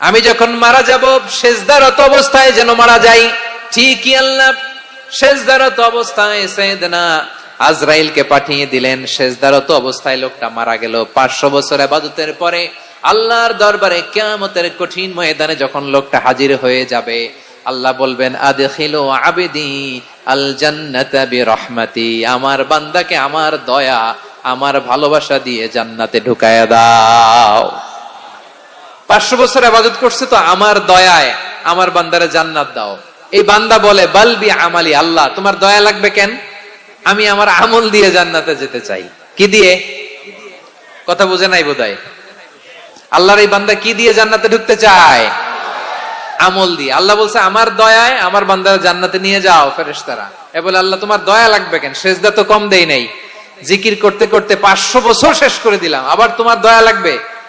আমি যখন মারা যাব, শেষদারত অবস্থায় যেন মারা যাই। ঠিকই আল্লাহ, শেষদারত অবস্থায় সৈয়দনা আজরাইলকে পাঠিয়ে দিলেন। শেষদারত অবস্থায় লোকটা মারা গেল। পাঁচশো বছর আবাদতের পরে আল্লাহর দরবারে কেয়ামতের কঠিন ময়দানে যখন লোকটা হাজির হয়ে যাবে, আল্লাহ বলবেন, আদখিলু আবেদি আল জান্নাতা বিরহমাতি। আমার বান্দাকে আমার দয়া, আমার ভালোবাসা দিয়ে জান্নাতে ঢুকায়া দাও। পাঁচশো বছর আবাদত করছে তো আমার দয়ায় আমার বান্দারে জান্নাত দাও। এই বান্দা বলে বালবি আমালি, আল্লাহ, তোমার দয়া লাগবে কেন? আমি আমার আমল দিয়ে জান্নাতে যেতে চাই। কি দিয়ে? কথা বুঝে নাই বোধহয়। আল্লাহর এই বান্দা কি দিয়ে জান্নাতে ঢুকতে চায়? আমল দিয়ে। আল্লাহ বলছে, আমার দয়ায় আমার বান্দারা জান্নাতে নিয়ে যাও ফেরেশতারা। এ বলে, আল্লাহ, তোমার দয়া লাগবে কেন? শেষদা তো কম দেই নাই। জিকির করতে করতে পাঁচশো বছর শেষ করে দিলাম। আবার তোমার দয়া লাগবে?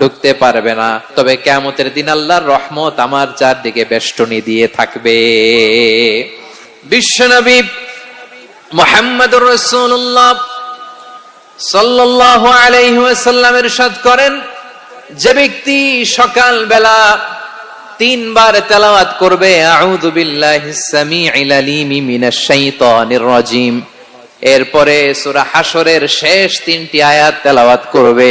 ঢুকতে পারবে না। তবে কেমতের দিন আল্লাহর রহমত আমার চারদিকে বেষ্টনী দিয়ে থাকবে। বিশ্বনবী মোহাম্মদুর রসুল্লাহ সাল্লাল্লাহু আলাইহি ওয়াসাল্লাম ইরশাদ করেন, যে ব্যক্তি সকাল বেলা তিনবার তেলাওয়াত করবে, আউযু রাজিম। এরপরে সূরা শেষ তিনটি আয়াত তেলাওয়াত করবে।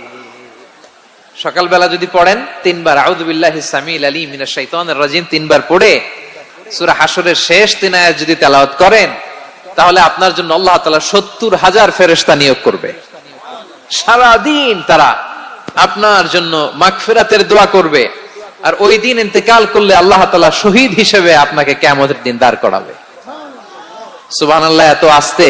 সকালবেলা যদি পড়েন, তিনবার আউদুবিল্লাহ সামিল আলী মিনা শাইতানির রাজিম তিনবার পড়ে, সূরা হাসরের শেষ তিন আয়াত যদি তেলাওয়াত করেন, তাহলে আপনার জন্য আল্লাহ তাআলা সত্তর হাজার ফেরেশতা নিয়োগ করবে। সারা দিন তারা আপনার জন্য মাগফিরাতের দোয়া করবে, আর ওই দিন ইন্তেকাল করলে আল্লাহ তাআলা শহীদ হিসেবে আপনাকে কিয়ামতের দিন দাঁড় করাবে। সুবহানাল্লাহ, এত আস্তে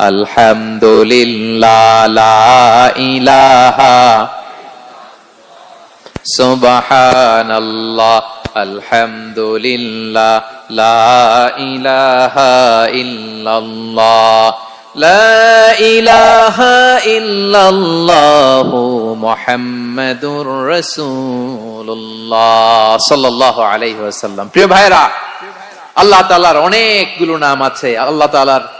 আলহামদুলিল্লাহ, লা ইলাহা। আলহামদুলিল্লাহ, লা ইলাহা ইল্লাল্লাহ। লা ইলাহা ইল্লাল্লাহু আলাইহি প্রিয় ভাইরা আল্লাহ তালার অনেকগুলো নাম আছে। আল্লাহ তালার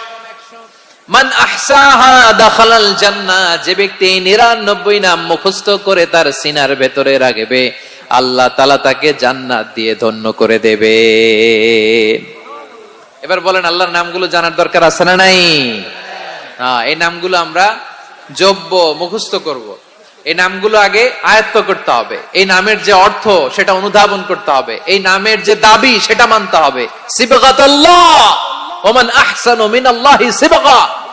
মান আহসাহা দাখালাল যে ব্যক্তি নিরানব্বই নাম মুখস্থ করে তার সিনার ভেতরে রাখবে আল্লাহ তাকে জান্নাত দিয়ে ধন্য করে দেবে। এবার বলেন আল্লাহর নামগুলো জানার দরকার আছে না নাই? হ্যাঁ, এই নামগুলো আমরা যোগ্য মুখস্থ করব। এই নামগুলো আগে আয়ত্ত করতে হবে। এই নামের যে অর্থ সেটা অনুধাবন করতে হবে। এই নামের যে দাবি সেটা মানতে হবে। ওমান